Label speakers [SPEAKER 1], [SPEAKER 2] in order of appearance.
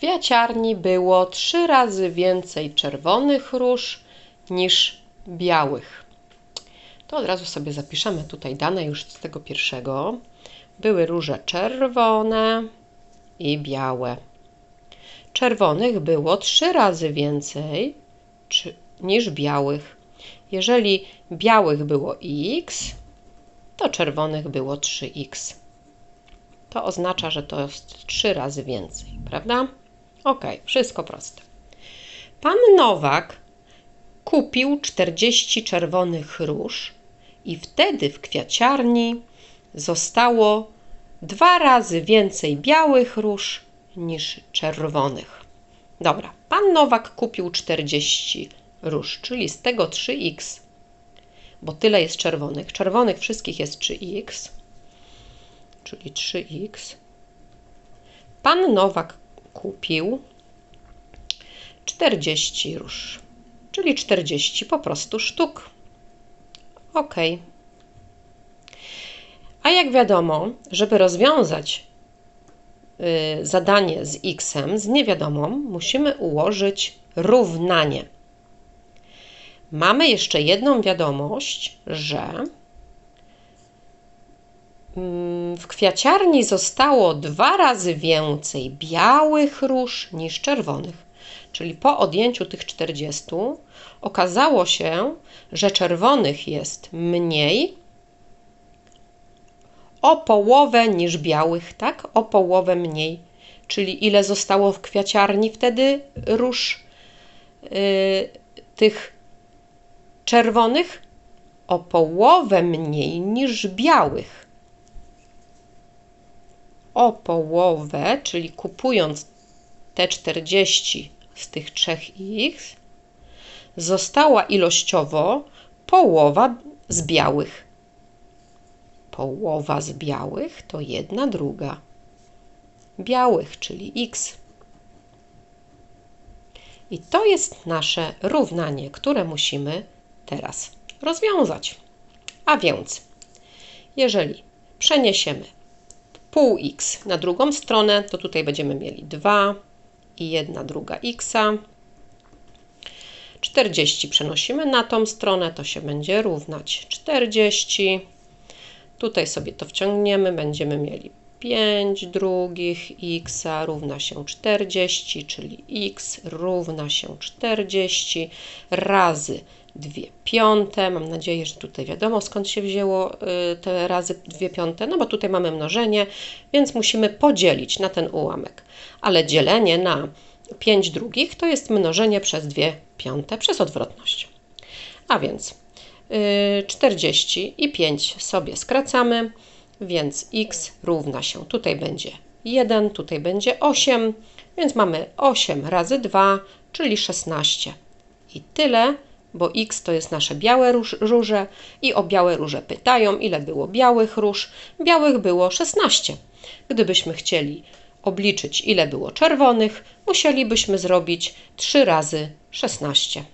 [SPEAKER 1] kwiaciarni było trzy razy więcej czerwonych róż niż białych. To od razu sobie zapiszemy tutaj dane już z tego pierwszego. Były róże czerwone i białe. Czerwonych było trzy razy więcej czy, niż białych. Jeżeli białych było x, to czerwonych było 3x. To oznacza, że to jest 3 razy więcej, prawda? Ok, wszystko proste. Pan Nowak kupił 40 czerwonych róż i wtedy w kwiaciarni zostało dwa razy więcej białych róż niż czerwonych. Dobra, pan Nowak kupił 40 róż, czyli z tego 3x, bo tyle jest czerwonych. Czerwonych wszystkich jest 3x, czyli 3x. Pan Nowak kupił 40 róż, czyli 40 po prostu sztuk. Ok. A jak wiadomo, żeby rozwiązać y, zadanie z x, z niewiadomą, musimy ułożyć równanie. Mamy jeszcze jedną wiadomość, że w kwiaciarni zostało dwa razy więcej białych róż niż czerwonych. Czyli po odjęciu tych 40 okazało się, że czerwonych jest mniej o połowę niż białych, tak? O połowę mniej. Czyli ile zostało w kwiaciarni wtedy róż yy, tych czerwonych? O połowę mniej niż białych. O połowę, czyli kupując te 40 z tych 3x, została ilościowo połowa z białych. Połowa z białych to jedna druga białych, czyli x. I to jest nasze równanie, które musimy teraz rozwiązać. A więc, jeżeli przeniesiemy pół x na drugą stronę, to tutaj będziemy mieli 2 i jedna druga x. 40 przenosimy na tą stronę, to się będzie równać 40. Tutaj sobie to wciągniemy, będziemy mieli 5 drugich x równa się 40, czyli x równa się 40 razy 2 piąte. Mam nadzieję, że tutaj wiadomo skąd się wzięło y, te razy 2 piąte, no bo tutaj mamy mnożenie, więc musimy podzielić na ten ułamek. Ale dzielenie na 5 drugich to jest mnożenie przez 2 piąte przez odwrotność. A więc 40 y, i 5 sobie skracamy, więc x równa się, tutaj będzie 1, tutaj będzie 8, więc mamy 8 razy 2, czyli 16. I tyle, bo x to jest nasze białe róż, róże i o białe róże pytają, ile było białych róż. Białych było 16. Gdybyśmy chcieli obliczyć, ile było czerwonych, musielibyśmy zrobić 3 razy 16.